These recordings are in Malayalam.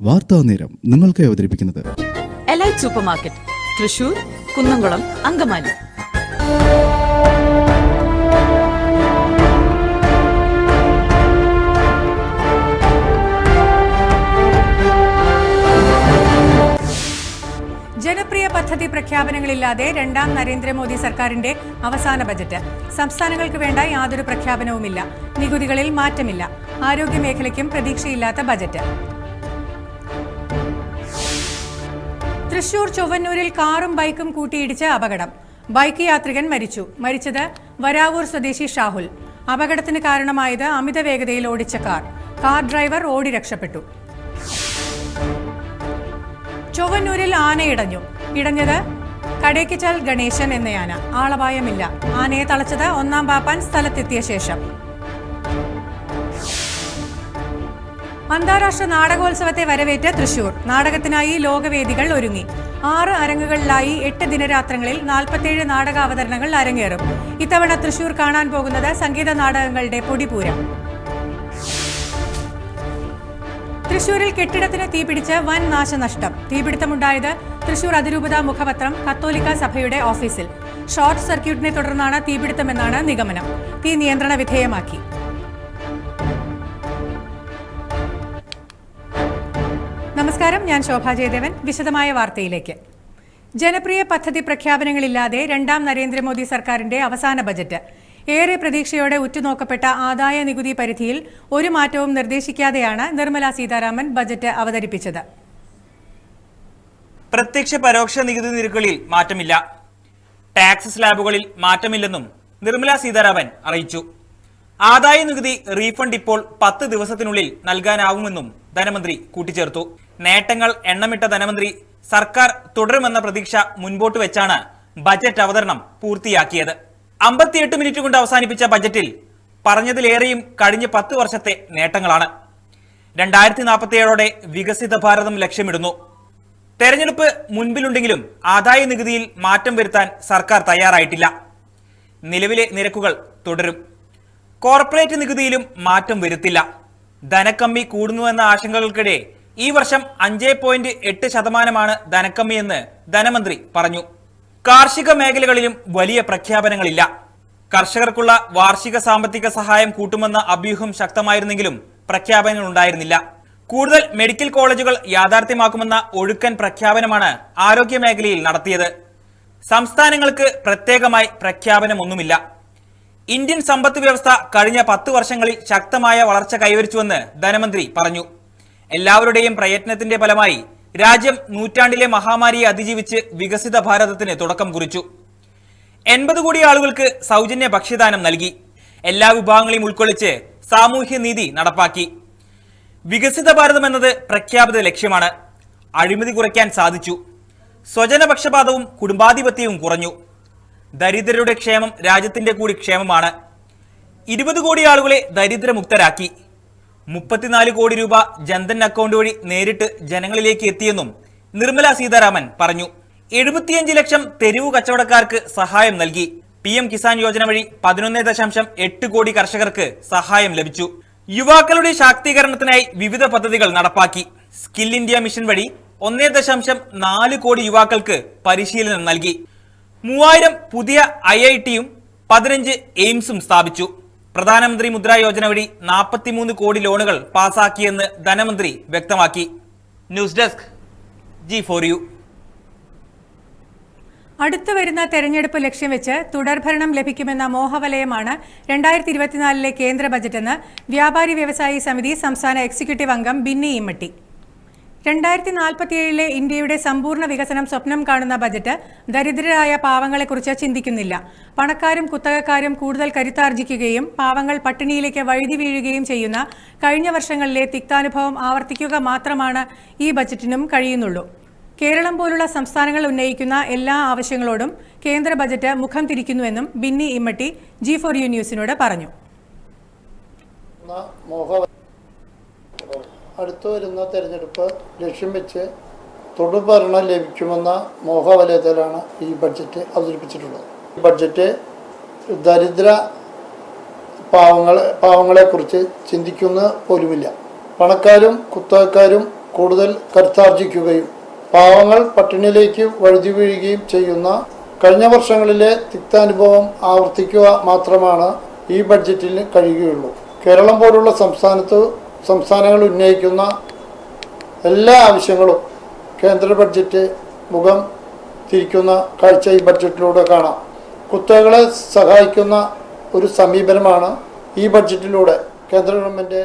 വാർത്താ നേരം നിങ്ങൾക്കായി അവതരിപ്പിക്കുന്നത് elite super market Thrissur Kunnamkulam Angamaly. ജനപ്രിയ പദ്ധതി പ്രഖ്യാപനങ്ങളില്ലാതെ രണ്ടാം നരേന്ദ്രമോദി സർക്കാരിന്റെ അവസാന ബജറ്റ്. സംസ്ഥാനങ്ങൾക്ക് വേണ്ട യാതൊരു പ്രഖ്യാപനവുമില്ല. നികുതികളിൽ മാറ്റമില്ല. ആരോഗ്യമേഖലയ്ക്കും പ്രതീക്ഷയില്ലാത്ത ബജറ്റ്. തൃശൂർ ചൊവ്വന്നൂരിൽ കാറും ബൈക്കും കൂട്ടിയിടിച്ച് അപകടം. ബൈക്ക് യാത്രികൻ മരിച്ചു. മരിച്ചത് വരാവൂർ സ്വദേശി ഷാഹുൽ. അപകടത്തിന് കാരണമായത് അമിത വേഗതയിൽ ഓടിച്ച കാർ. കാർ ഡ്രൈവർ ഓടി രക്ഷപ്പെട്ടു. ചൊവ്വന്നൂരിൽ ആനയിടഞ്ഞു ഇടഞ്ഞു. ഇടഞ്ഞത് കടേക്കിച്ചാൽ ഗണേശൻ എന്നയാന. ആളപായമില്ല. ആനയെ തളച്ചത് ഒന്നാം പാപ്പാൻ സ്ഥലത്തെത്തിയ ശേഷം. അന്താരാഷ്ട്ര നാടകോത്സവത്തെ വരവേറ്റ തൃശൂർ. നാടകത്തിനായി ലോകവേദികൾ ഒരുങ്ങി. ആറ് അരങ്ങുകളിലായി എട്ട് ദിനരാത്രങ്ങളിൽ നാൽപ്പത്തേഴ് നാടക അവതരണങ്ങൾ അരങ്ങേറും. ഇത്തവണ തൃശൂർ കാണാൻ പോകുന്നത് സംഗീത നാടകങ്ങളുടെ പൊടിപൂരം. തൃശൂരിൽ കെട്ടിടത്തിന് തീപിടിച്ച് വൻ നാശനഷ്ടം. തീപിടുത്തമുണ്ടായത് തൃശൂർ അതിരൂപത മുഖപത്രം കത്തോലിക്ക സഭയുടെ ഓഫീസിൽ. ഷോർട്ട് സർക്യൂട്ടിനെ തുടർന്നാണ് തീപിടുത്തമെന്നാണ് നിഗമനം. തീ നിയന്ത്രണ വിധേയമാക്കി. നമസ്കാരം ഞാൻ ശോഭാ ജയദേവൻ. വിശദമായ വാർത്തയിലേക്ക്. ജനപ്രിയ പദ്ധതി പ്രഖ്യാപനങ്ങളില്ലാതെ രണ്ടാം നരേന്ദ്രമോദി സർക്കാരിന്റെ അവസാന ബജറ്റ്. ഏറെ പ്രതീക്ഷയോടെ ഉറ്റുനോക്കപ്പെട്ട ആദായ നികുതി പരിധിയിൽ ഒരു മാറ്റവും നിർദ്ദേശിക്കാതെയാണ് നിർമ്മല സീതാരാമൻ ബജറ്റ് അവതരിപ്പിച്ചത്. പ്രത്യക്ഷ പരോക്ഷ നികുതി നിരക്കുകളിൽ മാറ്റമില്ല. ടാക്സ് സ്ലാബുകളിൽ മാറ്റമില്ലെന്നും നിർമ്മല സീതാരാമൻ അറിയിച്ചു. ആദായ നികുതി റീഫണ്ട് ഇപ്പോൾ പത്ത് ദിവസത്തിനുള്ളിൽ നൽകാനാവുമെന്നും ധനമന്ത്രി കൂട്ടിച്ചേർത്തു. നേട്ടങ്ങൾ എണ്ണമിട്ട ധനമന്ത്രി സർക്കാർ തുടരുമെന്ന പ്രതീക്ഷ മുൻപോട്ട് വെച്ചാണ് ബജറ്റ് അവതരണം പൂർത്തിയാക്കിയത്. അമ്പത്തിയെട്ട് മിനിറ്റ് കൊണ്ട് അവസാനിപ്പിച്ച ബജറ്റിൽ പറഞ്ഞതിലേറെയും കഴിഞ്ഞ പത്ത് വർഷത്തെ നേട്ടങ്ങളാണ്. രണ്ടായിരത്തി നാൽപ്പത്തിയേഴോടെ വികസിത ഭാരതം ലക്ഷ്യമിടുന്നു. തെരഞ്ഞെടുപ്പ് മുൻപിലുണ്ടെങ്കിലും ആദായ നികുതിയിൽ മാറ്റം വരുത്താൻ സർക്കാർ തയ്യാറായിട്ടില്ല. നിലവിലെ നിരക്കുകൾ തുടരും. കോർപ്പറേറ്റ് നികുതിയിലും മാറ്റം വരുത്തില്ല. ധനക്കമ്മി കൂടുന്നുവെന്ന ആശങ്കകൾക്കിടെ ഈ വർഷം അഞ്ച് പോയിന്റ് എട്ട് ശതമാനമാണ് ധനക്കമ്മിയെന്ന് ധനമന്ത്രി പറഞ്ഞു. കാർഷിക മേഖലകളിലും വലിയ പ്രഖ്യാപനങ്ങളില്ല. കർഷകർക്കുള്ള വാർഷിക സാമ്പത്തിക സഹായം കൂട്ടുമെന്ന അഭ്യൂഹം ശക്തമായിരുന്നെങ്കിലും പ്രഖ്യാപനങ്ങൾ ഉണ്ടായിരുന്നില്ല. കൂടുതൽ മെഡിക്കൽ കോളേജുകൾ യാഥാർത്ഥ്യമാക്കുമെന്ന ഒഴുക്കൻ പ്രഖ്യാപനമാണ് ആരോഗ്യ മേഖലയിൽ നടത്തിയത്. സംസ്ഥാനങ്ങൾക്ക് പ്രത്യേകമായി പ്രഖ്യാപനമൊന്നുമില്ല. ഇന്ത്യൻ സമ്പദ് വ്യവസ്ഥ കഴിഞ്ഞ പത്ത് വർഷങ്ങളിൽ ശക്തമായ വളർച്ച കൈവരിച്ചുവെന്ന് ധനമന്ത്രി പറഞ്ഞു. എല്ലാവരുടെയും പ്രയത്നത്തിന്റെ ഫലമായി രാജ്യം നൂറ്റാണ്ടിലെ മഹാമാരിയെ അതിജീവിച്ച് വികസിത ഭാരതത്തിന് തുടക്കം കുറിച്ചു. എൺപത് കോടി ആളുകൾക്ക് സൗജന്യ ഭക്ഷ്യദാനം നൽകി. എല്ലാ വിഭാഗങ്ങളെയും ഉൾക്കൊള്ളിച്ച് സാമൂഹ്യ നീതി നടപ്പാക്കി. വികസിത ഭാരതം എന്നത് പ്രഖ്യാപിത ലക്ഷ്യമാണ്. അഴിമതി കുറയ്ക്കാൻ സാധിച്ചു. സ്വജനപക്ഷപാതവും കുടുംബാധിപത്യവും കുറഞ്ഞു. ദരിദ്രരുടെ ക്ഷേമം രാജ്യത്തിന്റെ കൂടി ക്ഷേമമാണ്. ഇരുപത് കോടി ആളുകളെ ദരിദ്രമുക്തരാക്കി. മുപ്പത്തിനാല് കോടി രൂപ ജൻധൻ അക്കൗണ്ട് വഴി നേരിട്ട് ജനങ്ങളിലേക്ക് എത്തിയെന്നും നിർമ്മല സീതാരാമൻ പറഞ്ഞു. എഴുപത്തിയഞ്ച് ലക്ഷം തെരുവു കച്ചവടക്കാർക്ക് സഹായം നൽകി. പി എം കിസാൻ യോജന വഴി പതിനൊന്ന് ദശാംശം എട്ട് കോടി കർഷകർക്ക് സഹായം ലഭിച്ചു. യുവാക്കളുടെ ശാക്തീകരണത്തിനായി വിവിധ പദ്ധതികൾ നടപ്പാക്കി. സ്കിൽ ഇന്ത്യ മിഷൻ വഴി ഒന്നേ ദശാംശം നാല് കോടി യുവാക്കൾക്ക് പരിശീലനം നൽകി. മൂവായിരം പുതിയ ഐ ഐ ടിയും പതിനഞ്ച് എയിംസും സ്ഥാപിച്ചു. പ്രധാനമന്ത്രി മുദ്രാ യോജന വഴി നാൽപ്പത്തിമൂന്ന് കോടി ലോണുകൾ പാസാക്കിയെന്ന് ധനമന്ത്രി വ്യക്തമാക്കി. News desk G four U. അടുത്തു വരുന്ന തെരഞ്ഞെടുപ്പ് ലക്ഷ്യം വെച്ച് തുടർഭരണം ലഭിക്കുമെന്ന മോഹവലയമാണ് രണ്ടായിരത്തി ഇരുപത്തിനാലിലെ കേന്ദ്ര ബജറ്റെന്ന് വ്യാപാരി വ്യവസായി സമിതി സംസ്ഥാന എക്സിക്യൂട്ടീവ് അംഗം ബിന്നി ഇമ്മട്ടി. രണ്ടായിരത്തി നാൽപ്പത്തിയേഴിലെ ഇന്ത്യയുടെ സമ്പൂർണ വികസനം സ്വപ്നം കാണുന്ന ബജറ്റ് ദരിദ്രരായ പാവങ്ങളെക്കുറിച്ച് ചിന്തിക്കുന്നില്ല. പണക്കാരും കുത്തകക്കാരും കൂടുതൽ കരുത്താർജിക്കുകയും പാവങ്ങൾ പട്ടിണിയിലേക്ക് വഴുതി വീഴുകയും ചെയ്യുന്ന കഴിഞ്ഞ വർഷങ്ങളിലെ തിക്താനുഭവം ആവർത്തിക്കുക മാത്രമാണ് ഈ ബജറ്റിനും കഴിയുന്നുള്ളൂ. കേരളം പോലുള്ള സംസ്ഥാനങ്ങൾ ഉന്നയിക്കുന്ന എല്ലാ ആവശ്യങ്ങളോടും കേന്ദ്ര ബജറ്റ് മുഖം തിരിക്കുന്നുവെന്നും Binny Immatty G four U ന്യൂസിനോട് പറഞ്ഞു. അടുത്തു വരുന്ന തെരഞ്ഞെടുപ്പ് ലക്ഷ്യം വെച്ച് തുടർഭരണം ലഭിക്കുമെന്ന മോഹവലയത്തിലാണ് ഈ ബഡ്ജറ്റ് അവതരിപ്പിച്ചിട്ടുള്ളത്. ഈ ബഡ്ജറ്റ് ദരിദ്ര പാവങ്ങൾ പാവങ്ങളെക്കുറിച്ച് ചിന്തിക്കുന്ന പോലുമില്ല. പണക്കാരും കുത്തകക്കാരും കൂടുതൽ കരുത്താർജിക്കുകയും പാവങ്ങൾ പട്ടിണിയിലേക്ക് വഴുതി വീഴുകയും ചെയ്യുന്ന കഴിഞ്ഞ വർഷങ്ങളിലെ തിക്താനുഭവം ആവർത്തിക്കുക മാത്രമാണ് ഈ ബഡ്ജറ്റിൽ കഴിയുകയുള്ളൂ. കേരളം പോലുള്ള സംസ്ഥാനത്ത് സംസ്ഥാനങ്ങൾ ഉന്നയിക്കുന്ന എല്ലാ ആവശ്യങ്ങളും കേന്ദ്ര ബഡ്ജറ്റ് മുഖം തിരിക്കുന്ന കാഴ്ച ഈ ബഡ്ജറ്റിലൂടെ കാണാം. കുത്തകളെ സഹായിക്കുന്ന ഒരു സമീപനമാണ് ഈ ബഡ്ജറ്റിലൂടെ കേന്ദ്ര ഗവൺമെന്റ്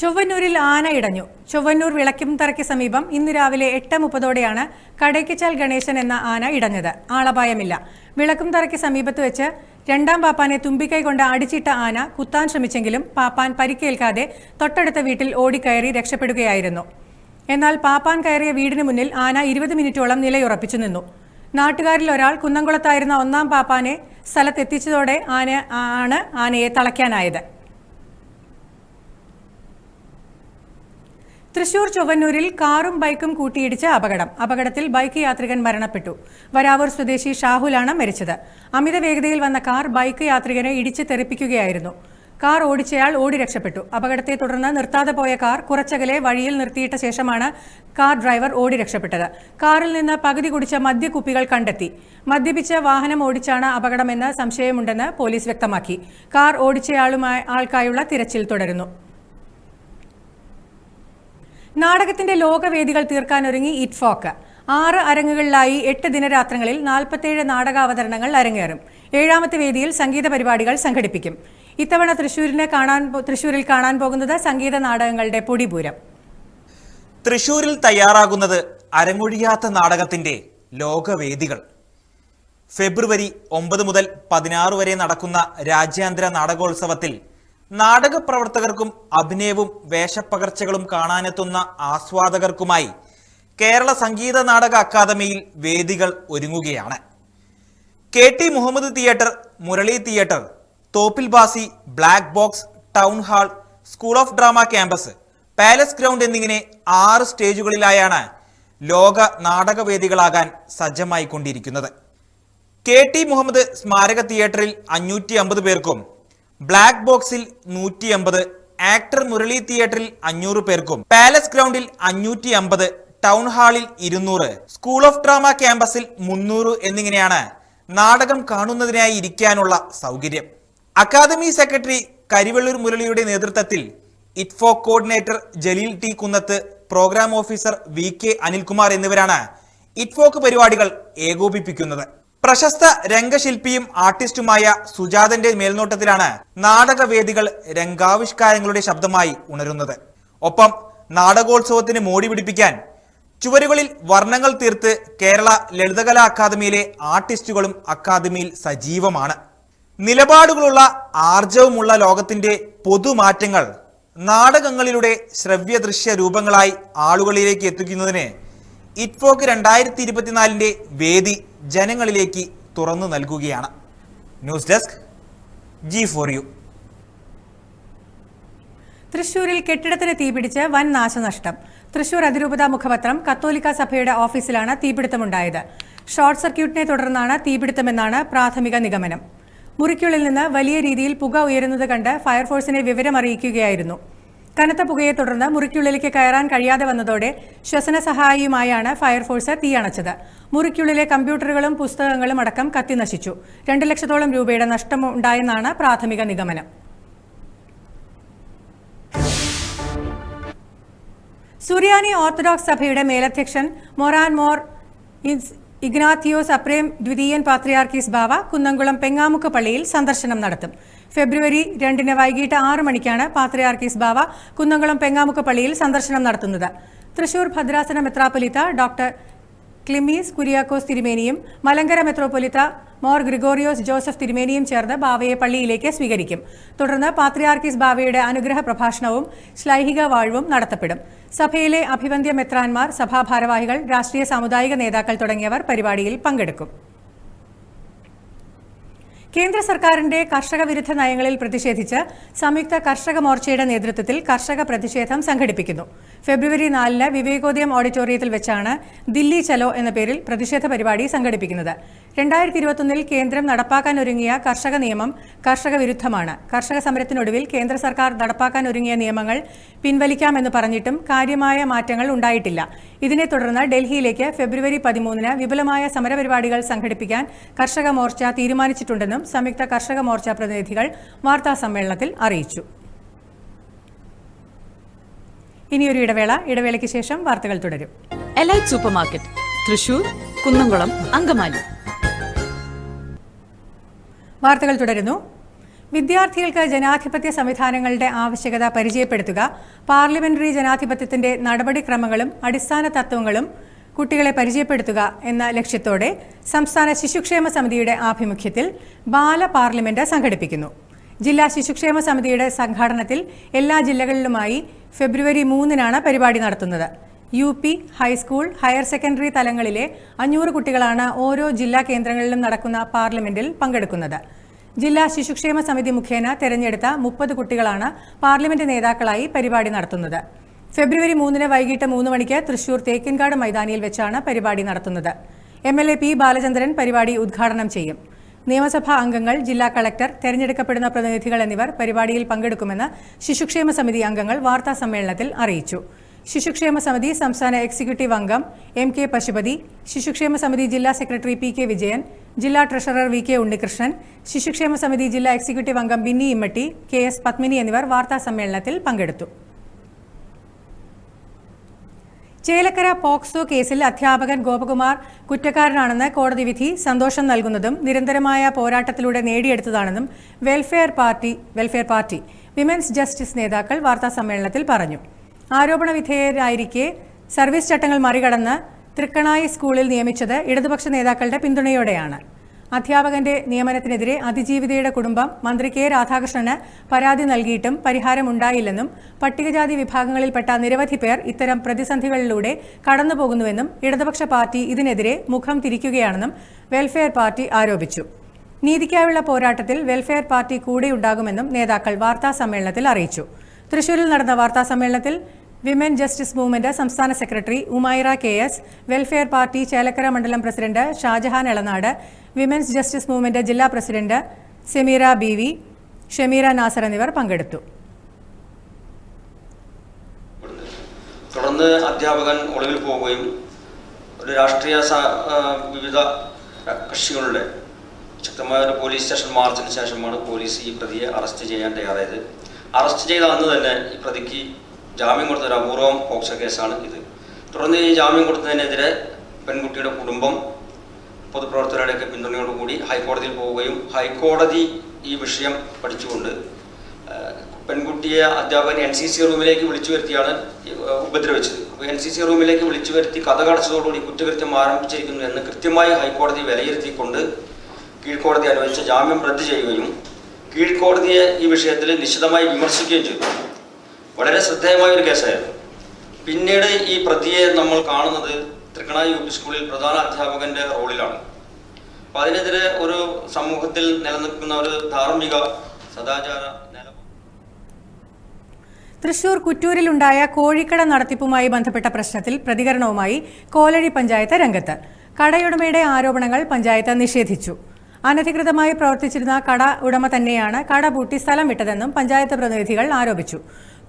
ചൊവ്വന്നൂരിൽ ആന ഇടഞ്ഞു. ചൊവ്വന്നൂർ വിളക്കും തറയ്ക്ക് സമീപം ഇന്ന് രാവിലെ എട്ട് മുപ്പതോടെയാണ് കടയ്ക്കച്ചാൽ ഗണേശൻ എന്ന ആന ഇടഞ്ഞത്. ആളപായമില്ല. വിളക്കുംതറയ്ക്ക് സമീപത്ത് വെച്ച് രണ്ടാം പാപ്പാനെ തുമ്പിക്കൈ കൊണ്ട് അടിച്ചിട്ട ആന കുത്താൻ ശ്രമിച്ചെങ്കിലും പാപ്പാൻ പരിക്കേൽക്കാതെ തൊട്ടടുത്ത വീട്ടിൽ ഓടിക്കയറി രക്ഷപ്പെടുകയായിരുന്നു. എന്നാൽ പാപ്പാൻ കയറിയ വീടിന് മുന്നിൽ ആന ഇരുപത് മിനിറ്റോളം നിലയുറപ്പിച്ചു നിന്നു. നാട്ടുകാരിൽ ഒരാൾ കുന്നംകുളത്തായിരുന്ന ഒന്നാം പാപ്പാനെ സ്ഥലത്തെത്തിച്ചതോടെ ആന ആണ് ആനയെ തളയ്ക്കാനായത്. തൃശൂർ ചൊവ്വന്നൂരിൽ കാറും ബൈക്കും കൂട്ടിയിടിച്ച് അപകടം. അപകടത്തിൽ ബൈക്ക് യാത്രികൻ മരണപ്പെട്ടു. വരാവൂർ സ്വദേശി ഷാഹുലാണ് മരിച്ചത്. അമിത വേഗതയിൽ വന്ന കാർ ബൈക്ക് യാത്രികനെ ഇടിച്ച് തെറിപ്പിക്കുകയായിരുന്നു. കാർ ഓടിച്ചയാൾ ഓടി രക്ഷപ്പെട്ടു. അപകടത്തെ തുടർന്ന് നിർത്താതെ പോയ കാർ കുറച്ചകലെ വഴിയിൽ നിർത്തിയിട്ട ശേഷമാണ് കാർ ഡ്രൈവർ ഓടി രക്ഷപ്പെട്ടത്. കാറിൽ നിന്ന് പകുതി കുടിച്ച മദ്യക്കുപ്പികൾ കണ്ടെത്തി. മദ്യപിച്ച വാഹനം ഓടിച്ചാണ് അപകടമെന്ന് സംശയമുണ്ടെന്ന് പോലീസ് വ്യക്തമാക്കി. കാർ ഓടിച്ചയാളുമായി ആൾക്കായുള്ള തിരച്ചിൽ തുടരുന്നു. നാടകത്തിന്റെ ലോകവേദികൾ തീർക്കാനൊരുങ്ങി ഇറ്റ്ഫോക്ക് ആറ് അരങ്ങുകളിലായി എട്ട് ദിനരാത്രങ്ങളിൽ നാൽപ്പത്തേഴ് നാടകാവതരണങ്ങൾ അരങ്ങേറും. ഏഴാമത്തെ വേദിയിൽ സംഗീത പരിപാടികൾ സംഘടിപ്പിക്കും. ഇത്തവണ തൃശൂരിനെ കാണാൻ തൃശൂരിൽ കാണാൻ പോകുന്നത് സംഗീത നാടകങ്ങളുടെ പൊടിപൂരം. തൃശൂരിൽ തയ്യാറാകുന്നത് അരങ്ങൊഴിയാത്ത നാടകത്തിന്റെ ലോകവേദികൾ. ഫെബ്രുവരി ഒമ്പത് മുതൽ പതിനാറ് വരെ നടക്കുന്ന രാജ്യാന്തര നാടകോത്സവത്തിൽ നാടക പ്രവർത്തകർക്കും അഭിനയവും വേഷപ്പകർച്ചകളും കാണാനെത്തുന്ന ആസ്വാദകർക്കുമായി കേരള സംഗീത നാടക അക്കാദമിയിൽ വേദികൾ ഒരുങ്ങുകയാണ്. K T Muhammad theatre Murali theatre Thoppil Bhasi black box town hall school of drama campus palace ground എന്നിങ്ങനെ ആറ് സ്റ്റേജുകളിലായാണ് ലോക നാടകവേദികളാകാൻ സജ്ജമായിക്കൊണ്ടിരിക്കുന്നത്. കെ ടി മുഹമ്മദ് സ്മാരക തിയേറ്ററിൽ അഞ്ഞൂറ്റി അമ്പത് പേർക്കും ബ്ലാക്ക് ബോക്സിൽ നൂറ്റി അമ്പത് ആക്ടർ മുരളി തിയേറ്ററിൽ അഞ്ഞൂറ് പേർക്കും പാലസ് ഗ്രൗണ്ടിൽ അഞ്ഞൂറ്റി അമ്പത് ടൗൺ ഹാളിൽ ഇരുന്നൂറ് സ്കൂൾ ഓഫ് ഡ്രാമ ക്യാമ്പസിൽ മുന്നൂറ് എന്നിങ്ങനെയാണ് നാടകം കാണുന്നതിനായി ഇരിക്കാനുള്ള സൗകര്യം. അക്കാദമി സെക്രട്ടറി കരിവെള്ളൂർ മുരളിയുടെ നേതൃത്വത്തിൽ ITFoK coordinator Jaleel T Kunnath programme officer V K Anilkumar എന്നിവരാണ് ഇറ്റ്ഫോക്ക് പരിപാടികൾ ഏകോപിപ്പിക്കുന്നത്. പ്രശസ്ത രംഗശില്പിയും ആർട്ടിസ്റ്റുമായ സുജാതന്റെ മേൽനോട്ടത്തിലാണ് നാടകവേദികൾ രംഗാവിഷ്കാരങ്ങളുടെ ശബ്ദമായി ഉണരുന്നത്. ഒപ്പം നാടകോത്സവത്തിന് മോടി പിടിപ്പിക്കാൻ ചുവരുകളിൽ വർണങ്ങൾ തീർത്ത് കേരള ലളിതകലാ അക്കാദമിയിലെ ആർട്ടിസ്റ്റുകളും അക്കാദമിയിൽ സജീവമാണ്. നിലപാടുകളുള്ള ആർജവുമുള്ള ലോകത്തിന്റെ പൊതുമാറ്റങ്ങൾ നാടകങ്ങളിലൂടെ ശ്രവ്യദൃശ്യ രൂപങ്ങളായി ആളുകളിലേക്ക് എത്തിക്കുന്നതിന് ഇറ്റ്ഫോക്ക് രണ്ടായിരത്തി ഇരുപത്തിനാലിന്റെ വേദി ജനങ്ങളിലേക്ക് തുറന്നു നൽകുകയാണ്. News desk G four U. തൃശൂരിൽ കെട്ടിടത്തിന് തീപിടിച്ച് വൻ നാശനഷ്ടം. തൃശൂർ അതിരൂപത മുഖപത്രം കത്തോലിക്ക സഭയുടെ ഓഫീസിലാണ് തീപിടുത്തമുണ്ടായത്. ഷോർട്ട് സർക്യൂട്ടിനെ തുടർന്നാണ് തീപിടുത്തമെന്നാണ് പ്രാഥമിക നിഗമനം. മുറിക്കുള്ളിൽ നിന്ന് വലിയ രീതിയിൽ പുക ഉയരുന്നത് കണ്ട് ഫയർഫോഴ്സിനെ വിവരമറിയിക്കുകയായിരുന്നു. കനത്ത പുകയെ തുടർന്ന് മുറിക്കുള്ളിലേക്ക് കയറാൻ കഴിയാതെ വന്നതോടെ ശ്വസന സഹായിയുമായാണ് ഫയർഫോഴ്സ് തീയണച്ചത്. മുറിക്കുള്ളിലെ കമ്പ്യൂട്ടറുകളും പുസ്തകങ്ങളും അടക്കം കത്തിനശിച്ചു രണ്ട് ലക്ഷത്തോളം രൂപയുടെ നഷ്ടമുണ്ടായെന്നാണ് പ്രാഥമിക നിഗമനം. സുറിയാനി ഓർത്തഡോക്സ് സഭയുടെ മേലധ്യക്ഷൻ മൊറാൻ മോർ ഇഗ്നാത്തിയോസ് അപ്രേം ദ്വിതീയൻ പാത്രിയാർക്കീസ് ബാവ കുന്നംകുളം പെങ്ങാമുക്ക് പള്ളിയിൽ സന്ദർശനം നടത്തും. ഫെബ്രുവരി രണ്ടിന് വൈകിട്ട് ആറ് മണിക്കാണ് പാത്രയാർക്കീസ് ബാവ കുന്നംകുളം പെങ്ങാമുക്ക് പള്ളിയിൽ സന്ദർശനം നടത്തുന്നത്. തൃശൂർ ഭദ്രാസന മെത്രാപ്പൊലിത്ത ഡോക്ടർ ക്ലിമീസ് കുര്യാക്കോസ് തിരുമേനിയും മലങ്കര മെത്രോപൊലിത്ത മോർ ഗ്രിഗോറിയോസ് ജോസഫ് തിരുമേനിയും ചേർന്ന് ബാവയെ പള്ളിയിലേക്ക് സ്വീകരിക്കും. തുടർന്ന് പാത്രിയാർക്കീസ് ബാവയുടെ അനുഗ്രഹ പ്രഭാഷണവും ശ്ലൈഹിക വാഴ്വും നടത്തപ്പെടും. സഭയിലെ അഭിവന്ദ്യ മെത്രാൻമാർ സഭാഭാരവാഹികൾ രാഷ്ട്രീയ സാമുദായിക നേതാക്കൾ തുടങ്ങിയവർ പരിപാടിയിൽ പങ്കെടുക്കും. കേന്ദ്ര സർക്കാരിന്റെ കർഷക വിരുദ്ധ നയങ്ങളിൽ പ്രതിഷേധിച്ച് സംയുക്ത കർഷക മോർച്ചയുടെ നേതൃത്വത്തിൽ കർഷക പ്രതിഷേധം സംഘടിപ്പിക്കുന്നു. ഫെബ്രുവരി നാലിന് വിവേകോദയം ഓഡിറ്റോറിയത്തിൽ വെച്ചാണ് ദില്ലി ചലോ എന്ന പേരിൽ പ്രതിഷേധ പരിപാടി സംഘടിപ്പിക്കുന്നത്. രണ്ടായിരത്തി ഇരുപത്തൊന്നിൽ കേന്ദ്രം നടപ്പാക്കാൻ ഒരുങ്ങിയ കർഷക നിയമം കർഷക വിരുദ്ധമാണ് കർഷക സമരത്തിനൊടുവിൽ കേന്ദ്ര സർക്കാർ നടപ്പാക്കാൻ ഒരുങ്ങിയ നിയമങ്ങൾ പിൻവലിക്കാമെന്ന് പറഞ്ഞിട്ടും കാര്യമായ മാറ്റങ്ങൾ ഉണ്ടായിട്ടില്ല. ഇതിനെ തുടർന്ന് ഡൽഹിയിലേക്ക് ഫെബ്രുവരി പതിമൂന്നിന് വിപുലമായ സമരപരിപാടികൾ സംഘടിപ്പിക്കാൻ കർഷക മോർച്ച തീരുമാനിച്ചിട്ടുണ്ടെന്നും സംയുക്ത കർഷക മോർച്ച പ്രതിനിധികൾ വാർത്താ സമ്മേളനത്തിൽ അറിയിച്ചു. ഇനിയൊരു ഇടവേള. ഇടവേളയ്ക്ക് ശേഷം വാർത്തകൾ തുടരും. Elite supermarket Thrissur Kunnamkulam Angamaly. വാർത്തകൾ തുടരുന്നു. വിദ്യാർത്ഥികൾക്ക് ജനാധിപത്യ സംവിധാനങ്ങളുടെ ആവശ്യകത പരിചയപ്പെടുത്തുക പാർലമെന്ററി ജനാധിപത്യത്തിന്റെ നടപടിക്രമങ്ങളും അടിസ്ഥാന തത്വങ്ങളും കുട്ടികളെ പരിചയപ്പെടുത്തുക എന്ന ലക്ഷ്യത്തോടെ സംസ്ഥാന ശിശുക്ഷേമ സമിതിയുടെ ആഭിമുഖ്യത്തിൽ ബാല പാർലമെന്റ് സംഘടിപ്പിക്കുന്നു. ജില്ലാ ശിശുക്ഷേമ സമിതിയുടെ സംഘാടനത്തിൽ എല്ലാ ജില്ലകളിലുമായി ഫെബ്രുവരി മൂന്നിനാണ് പരിപാടി നടത്തുന്നത്. U P high school higher secondary തലങ്ങളിലെ അഞ്ഞൂറ് കുട്ടികളാണ് ഓരോ ജില്ലാ കേന്ദ്രങ്ങളിലും നടക്കുന്ന പാർലമെന്റിൽ പങ്കെടുക്കുന്നത്. ജില്ലാ ശിശുക്ഷേമ സമിതി മുഖേന തെരഞ്ഞെടുത്ത മുപ്പത് കുട്ടികളാണ് പാർലമെന്റ് നേതാക്കളായി പരിപാടി നടത്തുന്നത്. ഫെബ്രുവരി മൂന്നിന് വൈകിട്ട് മൂന്ന് മണിക്ക് തൃശൂർ തേക്കിൻകാട് മൈതാനിയിൽ വെച്ചാണ് പരിപാടി നടത്തുന്നത്. M L A P Balachandran പരിപാടി ഉദ്ഘാടനം ചെയ്യും. നിയമസഭാ അംഗങ്ങൾ ജില്ലാ കളക്ടർ തെരഞ്ഞെടുക്കപ്പെടുന്ന പ്രതിനിധികൾ എന്നിവർ പരിപാടിയിൽ പങ്കെടുക്കുമെന്ന് ശിശുക്ഷേമ സമിതി അംഗങ്ങൾ വാർത്താ സമ്മേളനത്തിൽ അറിയിച്ചു. ശിശുക്ഷേമ സമിതി സംസ്ഥാന എക്സിക്യൂട്ടീവ് അംഗം എം കെ പശുപതി ശിശുക്ഷേമ സമിതി ജില്ലാ സെക്രട്ടറി പി കെ വിജയൻ ജില്ലാ ട്രഷറർ വി കെ ഉണ്ണികൃഷ്ണൻ ശിശുക്ഷേമ സമിതി ജില്ലാ എക്സിക്യൂട്ടീവ് അംഗം ബിന്നി ഇമ്മട്ടി കെ എസ് പത്മിനി എന്നിവർ വാർത്താ സമ്മേളനത്തിൽ പങ്കെടുത്തു. ചേലക്കര പോക്സോ കേസിൽ അധ്യാപകൻ ഗോപകുമാർ കുറ്റക്കാരനാണെന്ന് കോടതി വിധി സന്തോഷം നൽകുന്നതും നിരന്തരമായ പോരാട്ടത്തിലൂടെ നേടിയെടുത്തതാണെന്നും welfare party welfare party women's justice നേതാക്കൾ വാർത്താ സമ്മേളനത്തിൽ പറഞ്ഞു. ആരോപണ വിധേയരായിരിക്കെ സർവീസ് ചട്ടങ്ങൾ മറികടന്ന് തൃക്കണായി സ്കൂളിൽ നിയമിച്ചത് ഇടതുപക്ഷ നേതാക്കളുടെ പിന്തുണയോടെയാണ്. അധ്യാപകന്റെ നിയമനത്തിനെതിരെ അതിജീവിതയുടെ കുടുംബം മന്ത്രി കെ രാധാകൃഷ്ണന് പരാതി നൽകിയിട്ടും പരിഹാരമുണ്ടായില്ലെന്നും പട്ടികജാതി വിഭാഗങ്ങളിൽപ്പെട്ട നിരവധി പേർ ഇത്തരം പ്രതിസന്ധികളിലൂടെ കടന്നുപോകുന്നുവെന്നും ഇടതുപക്ഷ പാർട്ടി ഇതിനെതിരെ മുഖം തിരിക്കുകയാണെന്നും വെൽഫെയർ പാർട്ടി ആരോപിച്ചു. നീതിക്കായുള്ള പോരാട്ടത്തിൽ വെൽഫെയർ പാർട്ടി കൂടെയുണ്ടാകുമെന്നും നേതാക്കൾ വാർത്താ സമ്മേളനത്തിൽ അറിയിച്ചു. തൃശൂരിൽ നടന്ന വാർത്താ സമ്മേളനത്തിൽ വിമൻ ജസ്റ്റിസ് മൂവ്മെന്റ് സംസ്ഥാന secretary Umaira K S welfare party Chelakkara മണ്ഡലം president Shajahan Elanad women's justice movement ജില്ലാ president Sameera B V Shameera Nasar എന്നിവർ പങ്കെടുത്തു. തുടർന്ന് അധ്യാപകൻ ഒളിവിൽ പോവുകയും ഒരു രാഷ്ട്രീയ വിവിധ കക്ഷികളുടെ ശക്തമായ ഒരു പോലീസ് സ്റ്റേഷൻ മാർച്ചിന് ശേഷമാണ് പോലീസ് ഈ പ്രതിയെ അറസ്റ്റ് ചെയ്യാൻ തയ്യാറായത്. അറസ്റ്റ് ചെയ്ത അന്ന് തന്നെ ഈ പ്രതിക്ക് ജാമ്യം കൊടുത്ത ഒരു അപൂർവം പോക്സോ കേസാണ് ഇത്. തുടർന്ന് ഈ ജാമ്യം കൊടുത്തതിനെതിരെ പെൺകുട്ടിയുടെ കുടുംബം പൊതുപ്രവർത്തകരുടെയൊക്കെ പിന്തുണയോടുകൂടി ഹൈക്കോടതിയിൽ പോവുകയും ഹൈക്കോടതി ഈ വിഷയം പഠിച്ചുകൊണ്ട് പെൺകുട്ടിയെ അധ്യാപകൻ എൻ സി സി റൂമിലേക്ക് വിളിച്ചു വരുത്തിയാണ് ഉപദ്രവിച്ചത്. അപ്പോൾ എൻ സി സി റൂമിലേക്ക് വിളിച്ചു വരുത്തി കഥ കടച്ചതോടുകൂടി കുറ്റകൃത്യം ആരംഭിച്ചിരിക്കുന്നു എന്ന് കൃത്യമായി ഹൈക്കോടതി വിലയിരുത്തിക്കൊണ്ട് കീഴ്ക്കോടതി അനുവദിച്ച ജാമ്യം റദ്ദ് ചെയ്യുകയും കീഴ്ക്കോടതിയെ ഈ വിഷയത്തിൽ നിശിതമായി വിമർശിക്കുകയും ചെയ്തു. വളരെ ശ്രദ്ധേയമായ ഒരു കേസായിരുന്നു. പിന്നീട് ഈ പ്രതിയെ നമ്മൾ കാണുന്നത് തൃക്കണ യു പി സ്കൂളിൽ പ്രധാന അധ്യാപകന്റെ റോളിലാണ്. അപ്പൊ അതിനെതിരെ ഒരു സമൂഹത്തിൽ നിലനിൽക്കുന്ന ഒരു ധാർമ്മിക സദാചാര തൃശൂർ കുറ്റൂരിലുണ്ടായ കോഴിക്കട നടത്തിപ്പുമായി ബന്ധപ്പെട്ട പ്രശ്നത്തിൽ പ്രതികരണവുമായി കോലഴി പഞ്ചായത്ത് രംഗത്ത്. കടയുടമയുടെ ആരോപണങ്ങൾ പഞ്ചായത്ത് നിഷേധിച്ചു. അനധികൃതമായി പ്രവർത്തിച്ചിരുന്ന കട ഉടമ തന്നെയാണ് കട പൂട്ടി സ്ഥലം വിട്ടതെന്നും പഞ്ചായത്ത് പ്രതിനിധികൾ ആരോപിച്ചു.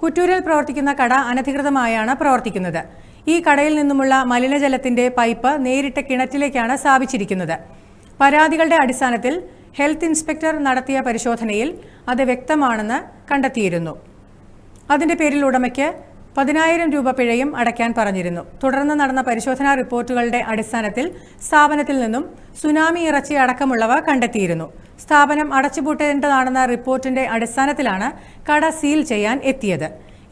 കുറ്റൂരിൽ പ്രവർത്തിക്കുന്ന കട അനധികൃതമായാണ് പ്രവർത്തിക്കുന്നത്. ഈ കടയിൽ നിന്നുമുള്ള മലിനജലത്തിന്റെ പൈപ്പ് നേരിട്ട് കിണറ്റിലേക്കാണ് സ്ഥാപിച്ചിരിക്കുന്നത്. പരാതികളുടെ അടിസ്ഥാനത്തിൽ ഹെൽത്ത് ഇൻസ്പെക്ടർ നടത്തിയ പരിശോധനയിൽ അത് വ്യക്തമാണെന്ന് കണ്ടെത്തിയിരുന്നു. അതിന്റെ പേരിൽ ഉടമയ്ക്ക് പതിനായിരം രൂപ പിഴയും അടയ്ക്കാൻ പറഞ്ഞിരുന്നു. തുടർന്ന് നടന്ന പരിശോധനാ റിപ്പോർട്ടുകളുടെ അടിസ്ഥാനത്തിൽ സ്ഥാപനത്തിൽ നിന്നും സുനാമി ഇറച്ചി അടക്കമുള്ളവ കണ്ടെത്തിയിരുന്നു. സ്ഥാപനം അടച്ചുപൂട്ടേണ്ടതാണെന്ന റിപ്പോർട്ടിന്റെ അടിസ്ഥാനത്തിലാണ് കട സീൽ ചെയ്യാൻ എത്തിയത്.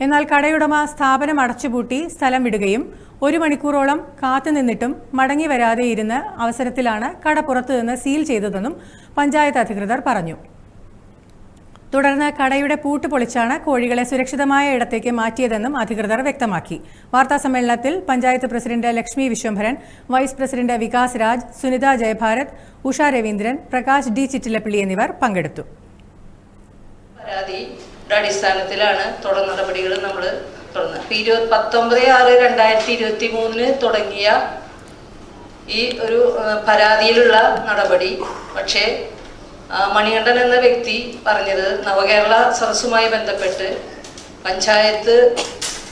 എന്നാൽ കടയുടമ സ്ഥാപനം അടച്ചുപൂട്ടി സ്ഥലം വിടുകയും ഒരു മണിക്കൂറോളം കാത്തുനിന്നിട്ടും മടങ്ങി വരാതെ ഇരുന്ന അവസരത്തിലാണ് കട പുറത്തുനിന്ന് സീൽ ചെയ്തതെന്നും പഞ്ചായത്ത് അധികൃതർ പറഞ്ഞു. തുടർന്ന് കടയുടെ പൂട്ട് പൊളിച്ചാണ് കോഴികളെ സുരക്ഷിതമായ ഇടത്തേക്ക് മാറ്റിയതെന്നും അധികൃതർ വ്യക്തമാക്കി. വാർത്താസമ്മേളനത്തിൽ panchayat president Lakshmi Viswambharan vice president Vikas Raj Sunitha Jayabharath Usha Raveendran Prakash D Chittilappilly എന്നിവർ പങ്കെടുത്തു. അടിസ്ഥാനത്തിലാണ് തുടർ നടപടികൾ നമ്മൾ തുടർന്നത് പത്തൊമ്പത് ആറ് രണ്ടായിരത്തി ഇരുപത്തി മൂന്നിന് തുടങ്ങിയ ഈ ഒരു പരാതിയിലുള്ള നടപടി. പക്ഷേ മണികണ്ഠൻ എന്ന വ്യക്തി പറഞ്ഞത് നവകേരള സദസ്സുമായി ബന്ധപ്പെട്ട് പഞ്ചായത്ത്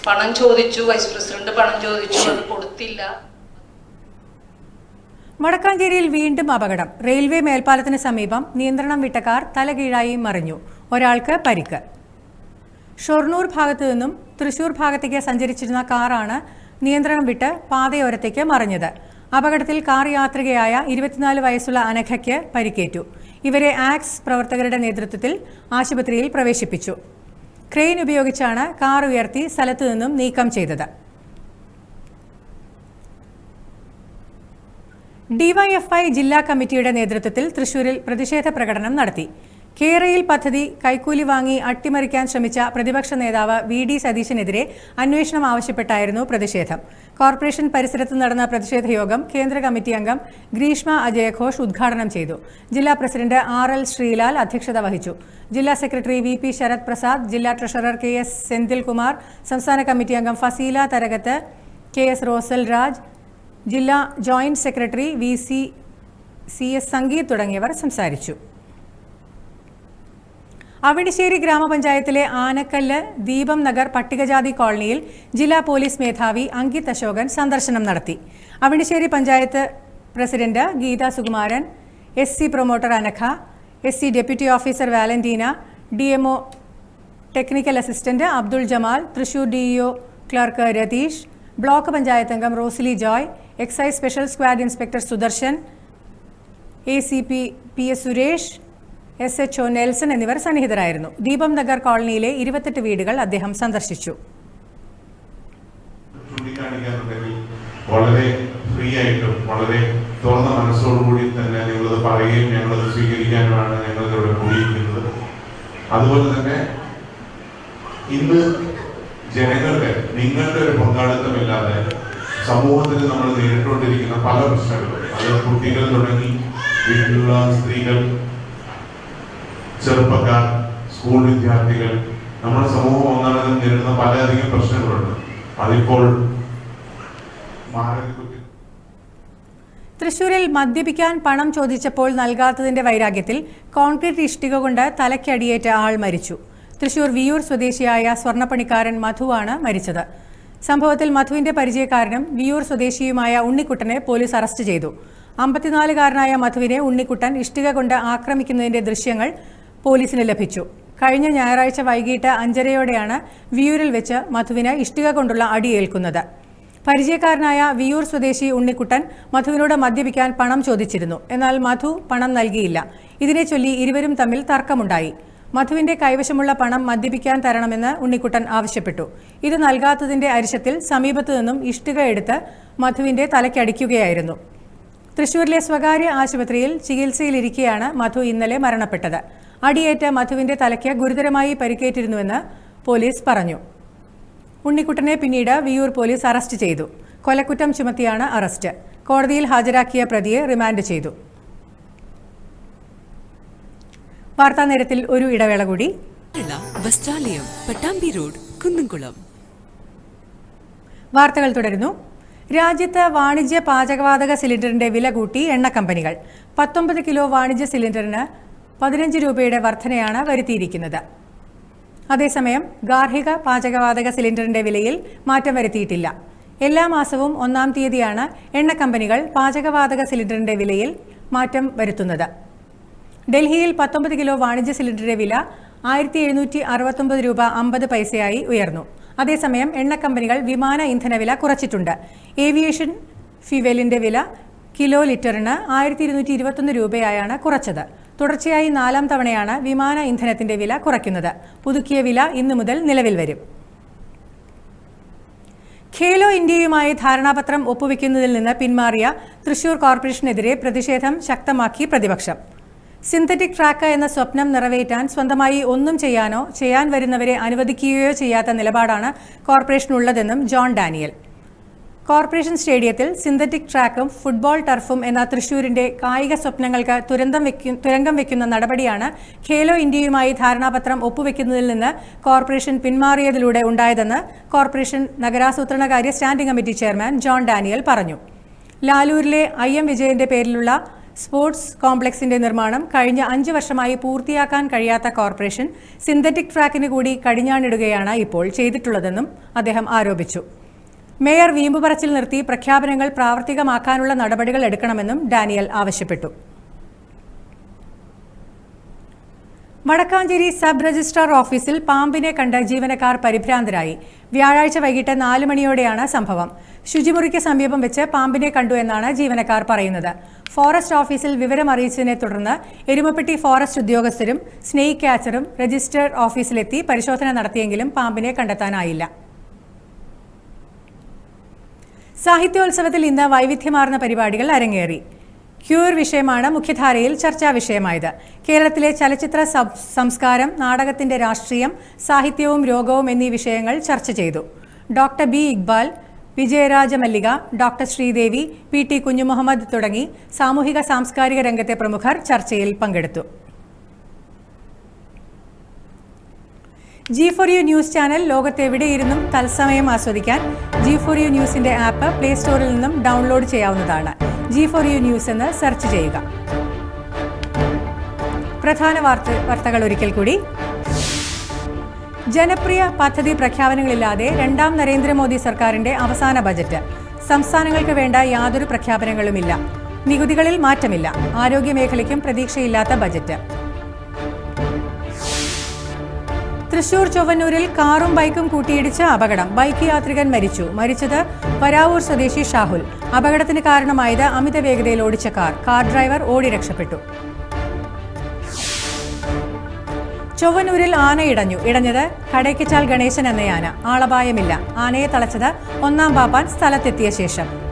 പണം ചോദിച്ചു വൈസ് പ്രസിഡന്റ് പണം ചോദിച്ചു അത് കൊടുത്തില്ല. വടക്കാഞ്ചേരിയിൽ വീണ്ടും അപകടം. റെയിൽവേ മേൽപ്പാലത്തിന് സമീപം നിയന്ത്രണം വിട്ട കാർ തലകീഴായി മറിഞ്ഞു. ഒരാൾക്ക് പരിക്ക്. ഷൊർണൂർ ഭാഗത്തു നിന്നും തൃശൂർ ഭാഗത്തേക്ക് സഞ്ചരിച്ചിരുന്ന കാറാണ് നിയന്ത്രണം വിട്ട് പാതയോരത്തേക്ക് മറിഞ്ഞത്. അപകടത്തിൽ കാർ യാത്രികയായ ഇരുപത്തിനാല് വയസ്സുള്ള അനഘയ്ക്ക് പരിക്കേറ്റു. ഇവരെ ആക്സ് പ്രവർത്തകരുടെ നേതൃത്വത്തിൽ ആശുപത്രിയിൽ പ്രവേശിപ്പിച്ചു. ക്രെയിൻ ഉപയോഗിച്ചാണ് കാർ ഉയർത്തി സ്ഥലത്തു നിന്നും നീക്കം ചെയ്തത്. ഡിവൈഎഫ്ഐ ജില്ലാ കമ്മിറ്റിയുടെ നേതൃത്വത്തിൽ തൃശൂരിൽ പ്രതിഷേധ പ്രകടനം നടത്തി. കേരയിൽ പദ്ധതി കൈക്കൂലി വാങ്ങി അട്ടിമറിക്കാൻ ശ്രമിച്ച പ്രതിപക്ഷ നേതാവ് വി ഡി സതീശനെതിരെ അന്വേഷണം ആവശ്യപ്പെട്ടായിരുന്നു പ്രതിഷേധം. കോർപ്പറേഷൻ പരിസരത്ത് നടന്ന പ്രതിഷേധ യോഗം കേന്ദ്ര കമ്മിറ്റി അംഗം ഗ്രീഷ്മ അജയഘോഷ് ഉദ്ഘാടനം ചെയ്തു. ജില്ലാ പ്രസിഡന്റ് ആർ എൽ ശ്രീലാൽ അധ്യക്ഷത വഹിച്ചു. ജില്ലാ secretary V P Sarath Prasad ജില്ലാ ട്രഷറർ കെ എസ് സെന്തിൽകുമാർ സംസ്ഥാന കമ്മിറ്റി അംഗം ഫസീല തരകത്ത് കെ എസ് റോസൽ രാജ് ജില്ലാ joint secretary V C C S Sangeeth തുടങ്ങിയവർ സംസാരിച്ചു. അവിണിശ്ശേരി ഗ്രാമപഞ്ചായത്തിലെ ആനക്കല്ല് ദീപം നഗർ പട്ടികജാതി കോളനിയിൽ ജില്ലാ പോലീസ് മേധാവി അങ്കിത് അശോകൻ സന്ദർശനം നടത്തി. Avinissery panchayat president Geetha Sukumaran S C promoter Anagha S C deputy officer Valentina D MO technical assistant Abdul Jamal Thrissur DEO clerk Ratheesh block panchayat അംഗം Rosily Joy excise special squad inspector Sudarshan A C P P S Suresh S H O Nelson എന്നിവർ സന്നിഹിതരായിരുന്നു. ദീപം നഗർ കോളനിയിലെ ഇരുപത്തെട്ട് വീടുകൾ അദ്ദേഹം സന്ദർശിച്ചു. വളരെ ഫ്രീ ആയിട്ടും വളരെ തുറന്ന മനസ്സോടുകൂടി തന്നെ നിങ്ങളത് പറയുകയും ഞങ്ങളത് സ്വീകരിക്കാനുമാണ് ഞങ്ങൾ ഇവിടെ കൂടിയിരിക്കുന്നത്. അതുപോലെ തന്നെ ഇന്ന് ജനങ്ങളുടെ നിങ്ങളുടെ ഒരു പങ്കാളിത്തമില്ലാതെ സമൂഹത്തിൽ നമ്മൾ നേരിട്ടുകൊണ്ടിരിക്കുന്ന പല പ്രശ്നങ്ങളും അത് കുട്ടികൾ തുടങ്ങി വീട്ടിലുള്ള സ്ത്രീകൾ ചെറുപ്പക്കാർ സ്കൂൾ വിദ്യാർത്ഥികൾ നമ്മുടെ സമൂഹം ഒന്നാണെന്ന് നേരിടുന്ന പലയധികം പ്രശ്നങ്ങളുണ്ട്. അതിപ്പോൾ തൃശൂരിൽ മദ്യപിക്കാൻ പണം ചോദിച്ചപ്പോൾ നൽകാത്തതിന്റെ വൈരാഗ്യത്തിൽ കോൺക്രീറ്റ് ഇഷ്ടിക കൊണ്ട് തലയ്ക്കടിയേറ്റ ആൾ മരിച്ചു. തൃശൂർ വിയൂർ സ്വദേശിയായ സ്വർണപ്പണിക്കാരൻ മധുവാണ് മരിച്ചത്. സംഭവത്തിൽ മധുവിന്റെ പരിചയക്കാരനും വിയൂർ സ്വദേശിയുമായ ഉണ്ണിക്കുട്ടനെ പോലീസ് അറസ്റ്റ് ചെയ്തു. അമ്പത്തിനാലുകാരനായ മധുവിനെ ഉണ്ണിക്കുട്ടൻ ഇഷ്ടിക കൊണ്ട് ആക്രമിക്കുന്നതിന്റെ ദൃശ്യങ്ങൾ പോലീസിന് ലഭിച്ചു. കഴിഞ്ഞ ഞായറാഴ്ച വൈകിട്ട് അഞ്ചരയോടെയാണ് വിയൂരിൽ വെച്ച് മധുവിന് ഇഷ്ടിക കൊണ്ടുള്ള അടിയേൽക്കുന്നത്. പരിചയക്കാരനായ വിയൂർ സ്വദേശി ഉണ്ണിക്കുട്ടൻ മധുവിനോട് മദ്യപിക്കാൻ പണം ചോദിച്ചിരുന്നു. എന്നാൽ മധു പണം നൽകിയില്ല. ഇതിനെ ചൊല്ലി ഇരുവരും തമ്മിൽ തർക്കമുണ്ടായി. മധുവിന്റെ കൈവശമുള്ള പണം മദ്യപിക്കാൻ തരണമെന്ന് ഉണ്ണിക്കുട്ടൻ ആവശ്യപ്പെട്ടു. ഇത് നൽകാത്തതിന്റെ അരിശത്തിൽ സമീപത്തു നിന്നും ഇഷ്ടിക എടുത്ത് മധുവിന്റെ തലയ്ക്കടിക്കുകയായിരുന്നു തൃശൂരിലെ സ്വകാര്യ ആശുപത്രിയിൽ ചികിത്സയിലിരിക്കെയാണ് മധു ഇന്നലെ മരണപ്പെട്ടത്. അടിയേറ്റ് മധുവിന്റെ തലയ്ക്ക് ഗുരുതരമായി പരിക്കേറ്റിരുന്നുവെന്ന് പോലീസ് പറഞ്ഞു. ഉണ്ണിക്കുട്ടനെ പിന്നീട് വിയൂർ പോലീസ് അറസ്റ്റ് ചെയ്തു. കൊലക്കുറ്റം ചുമത്തിയാണ് അറസ്റ്റ്. കോടതിയിൽ ഹാജരാക്കിയ പ്രതിയെ റിമാൻഡ് ചെയ്തു. വാർത്താനേരത്തിൽ ഒരു ഇടവേള കൂടി. പട്ടാമ്പി റോഡ് കുന്നംകുളം. വാർത്തകൾ തുടരുന്നു. രാജ്യത്ത് വാണിജ്യ പാചകവാതക സിലിണ്ടറിന്റെ വില കൂട്ടി എണ്ണ കമ്പനികൾ പത്തൊമ്പത് കിലോ വാണിജ്യ സിലിണ്ടറിന് പതിനഞ്ച് രൂപയുടെ വർധനയാണ് വരുത്തിയിരിക്കുന്നത്. അതേസമയം ഗാർഹിക പാചകവാതക സിലിണ്ടറിന്റെ വിലയിൽ മാറ്റം വരുത്തിയിട്ടില്ല. എല്ലാ മാസവും ഒന്നാം തീയതിയാണ് എണ്ണ കമ്പനികൾ പാചകവാതക സിലിണ്ടറിന്റെ വിലയിൽ മാറ്റം വരുത്തുന്നത്. ഡൽഹിയിൽ പത്തൊമ്പത് കിലോ വാണിജ്യ സിലിണ്ടറിന്റെ വില ആയിരത്തി എഴുന്നൂറ്റി അറുപത്തൊമ്പത് രൂപ അമ്പത് പൈസയായി ഉയർന്നു. അതേസമയം എണ്ണ കമ്പനികൾ വിമാന ഇന്ധന വില കുറച്ചിട്ടുണ്ട്. ഏവിയേഷൻ ഫ്യുവലിന്റെ വില കിലോ ലിറ്ററിന് ആയിരത്തി ഇരുന്നൂറ്റി ഇരുപത്തൊന്ന് രൂപയായാണ് കുറച്ചത്. തുടർച്ചയായി നാലാം തവണയാണ് വിമാന ഇന്ധനത്തിന്റെ വില കുറയ്ക്കുന്നത്. പുതുക്കിയ വില ഇന്നു മുതൽ നിലവിൽ വരും. ഖേലോ ഇന്ത്യയുമായി ധാരണാപത്രം ഒപ്പുവെക്കുന്നതിൽ നിന്ന് പിന്മാറിയ തൃശൂർ കോർപ്പറേഷനെതിരെ പ്രതിഷേധം ശക്തമാക്കി പ്രതിപക്ഷം. സിന്തറ്റിക് ട്രാക്ക് എന്ന സ്വപ്നം നിറവേറ്റാൻ സ്വന്തമായി ഒന്നും ചെയ്യാനോ ചെയ്യാൻ വരുന്നവരെ അനുവദിക്കുകയോ ചെയ്യാത്ത നിലപാടാണ് കോർപ്പറേഷനുള്ളതെന്നും ജോൺ ഡാനിയൽ. കോർപ്പറേഷൻ സ്റ്റേഡിയത്തിൽ സിന്തറ്റിക് ട്രാക്കും ഫുട്ബോൾ ടർഫും എന്ന തൃശൂരിന്റെ കായിക സ്വപ്നങ്ങൾക്ക് തുരന്തം വെക്കു തുരങ്കം വെക്കുന്ന നടപടിയാണ് ഖേലോ ഇന്ത്യയുമായി ധാരണാപത്രം ഒപ്പുവെക്കുന്നതിൽ നിന്ന് കോർപ്പറേഷൻ പിന്മാറിയതിലൂടെ ഉണ്ടായതെന്ന് corporation നഗരാസൂത്രണകാര്യ standing committee chairman John Daniel പറഞ്ഞു. ലാലൂരിലെ ഐ എം വിജയന്റെ പേരിലുള്ള സ്പോർട്സ് കോംപ്ലക്സിന്റെ നിർമ്മാണം കഴിഞ്ഞ അഞ്ച് വർഷമായി പൂർത്തിയാക്കാൻ കഴിയാത്ത കോർപ്പറേഷൻ സിന്തറ്റിക് ട്രാക്കിന് കൂടി കടിഞ്ഞാണിടുകയാണ് ഇപ്പോൾ ചെയ്തിട്ടുള്ളതെന്നും അദ്ദേഹം ആരോപിച്ചു. മേയർ വീമ്പുപറച്ചിൽ നിർത്തി പ്രഖ്യാപനങ്ങൾ പ്രാവർത്തികമാക്കാനുള്ള നടപടികൾ എടുക്കണമെന്നും ഡാനിയൽ ആവശ്യപ്പെട്ടു. വടക്കാഞ്ചേരി സബ് രജിസ്ട്രാർ ഓഫീസിൽ പാമ്പിനെ കണ്ട് ജീവനക്കാർ പരിഭ്രാന്തരായി. വ്യാഴാഴ്ച വൈകിട്ട് നാല് മണിയോടെയാണ് സംഭവം. ശുചിമുറിക്ക് സമീപം വെച്ച് പാമ്പിനെ കണ്ടു എന്നാണ് ജീവനക്കാർ പറയുന്നത്. ഫോറസ്റ്റ് ഓഫീസിൽ വിവരം അറിയിച്ചതിനെ തുടർന്ന് എരുമപ്പെട്ടി ഫോറസ്റ്റ് ഉദ്യോഗസ്ഥരും സ്നേഹ് ക്യാച്ചറും രജിസ്റ്റർ ഓഫീസിലെത്തി പരിശോധന നടത്തിയെങ്കിലും പാമ്പിനെ കണ്ടെത്താനായില്ല. സാഹിത്യോത്സവത്തിൽ ഇന്ന് വൈവിധ്യമാർന്ന പരിപാടികൾ അരങ്ങേറി. ക്യൂർ വിഷയമാണ് മുഖ്യധാരയിൽ ചർച്ചാ വിഷയമായത്. കേരളത്തിലെ ചലച്ചിത്ര സംസ്കാരം നാടകത്തിന്റെ രാഷ്ട്രീയം സാഹിത്യവും രോഗവും എന്നീ വിഷയങ്ങൾ ചർച്ച ചെയ്തു. Doctor B Iqbal Vijayaraja Mallika doctor Sreedevi P T Kunjumuhammad തുടങ്ങി സാമൂഹിക സാംസ്കാരിക രംഗത്തെ പ്രമുഖർ ചർച്ചയിൽ പങ്കെടുത്തു. G four U news channel ലോകത്തെവിടെയിരുന്നും തത്സമയം ആസ്വദിക്കാൻ ജി ഫോർ യു ന്യൂസിന്റെ ആപ്പ് പ്ലേ സ്റ്റോറിൽ നിന്നും ഡൗൺലോഡ് ചെയ്യാവുന്നതാണ്. ജി ഫോർ യു ന്യൂസ് എന്ന് സെർച്ച് ചെയ്യുക. പ്രധാന വാർത്ത വാർത്തകൾ ഒരിക്കൽ കൂടി. ജനപ്രിയ പദ്ധതി പ്രഖ്യാപനങ്ങളില്ലാതെ രണ്ടാം നരേന്ദ്രമോദി സർക്കാരിന്റെ അവസാന ബജറ്റ് സംസ്ഥാനങ്ങൾക്ക് വേണ്ട യാതൊരു പ്രഖ്യാപനങ്ങളുമില്ല. നികുതികളിൽ മാറ്റമില്ല. ആരോഗ്യമേഖലയ്ക്കും പ്രതീക്ഷയില്ലാത്ത ബജറ്റ് തൃശൂർ ചൊവ്വന്നൂരിൽ കാറും ബൈക്കും കൂട്ടിയിടിച്ച് അപകടം. ബൈക്ക് യാത്രികൻ മരിച്ചു. മരിച്ചത് വരാവൂർ സ്വദേശി ഷാഹുൽ. അപകടത്തിന് കാരണമായത് അമിത വേഗതയിൽ ഓടിച്ച കാർ. കാർ ഡ്രൈവർ ഓടി രക്ഷപ്പെട്ടു. ചൊവ്വന്നൂരിൽ ആന ഇടഞ്ഞു. ഇടഞ്ഞത് കടയ്ക്കച്ചാൽ ഗണേശൻ എന്ന ആന ആളപായമില്ല. ആനയെ തളച്ചത് ഒന്നാം പാപ്പാൻ സ്ഥലത്തെത്തിയ ശേഷം.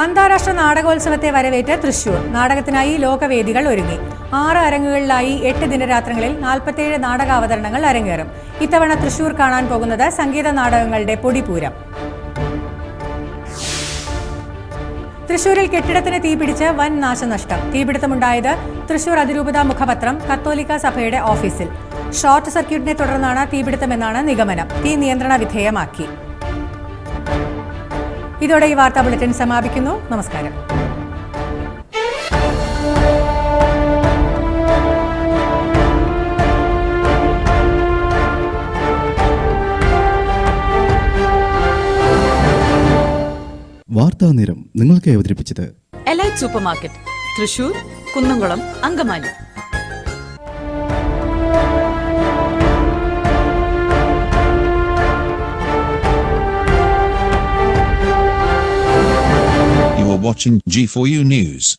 അന്താരാഷ്ട്ര നാടകോത്സവത്തെ വരവേറ്റ തൃശൂർ. നാടകത്തിനായി ലോകവേദികൾ ഒരുങ്ങി. ആറ് അരങ്ങുകളിലായി എട്ട് ദിനരാത്രങ്ങളിൽ നാൽപ്പത്തേഴ് നാടകാവതരണങ്ങൾ അരങ്ങേറും. ഇത്തവണ തൃശൂർ കാണാൻ പോകുന്നത് സംഗീത നാടകങ്ങളുടെ പൊടിപൂരം. തൃശൂരിൽ കെട്ടിടത്തിന് തീപിടിച്ച് വൻ നാശനഷ്ടം. തീപിടുത്തമുണ്ടായത് തൃശൂർ അതിരൂപത മുഖപത്രം കത്തോലിക്ക സഭയുടെ ഓഫീസിൽ. ഷോർട്ട് സർക്യൂട്ടിനെ തുടർന്നാണ് തീപിടുത്തമെന്നാണ് നിഗമനം. തീ നിയന്ത്രണ വിധേയമാക്കി. ഇതോടെ ഈ വാർത്താ ബുള്ളറ്റിൻ സമാപിക്കുന്നു. നമസ്കാരം. വാർത്താ നേരം നിങ്ങൾക്ക് അവതരിപ്പിച്ചത് elite super market Thrissur Kunnamkulam Angamaly. Watching G4U News.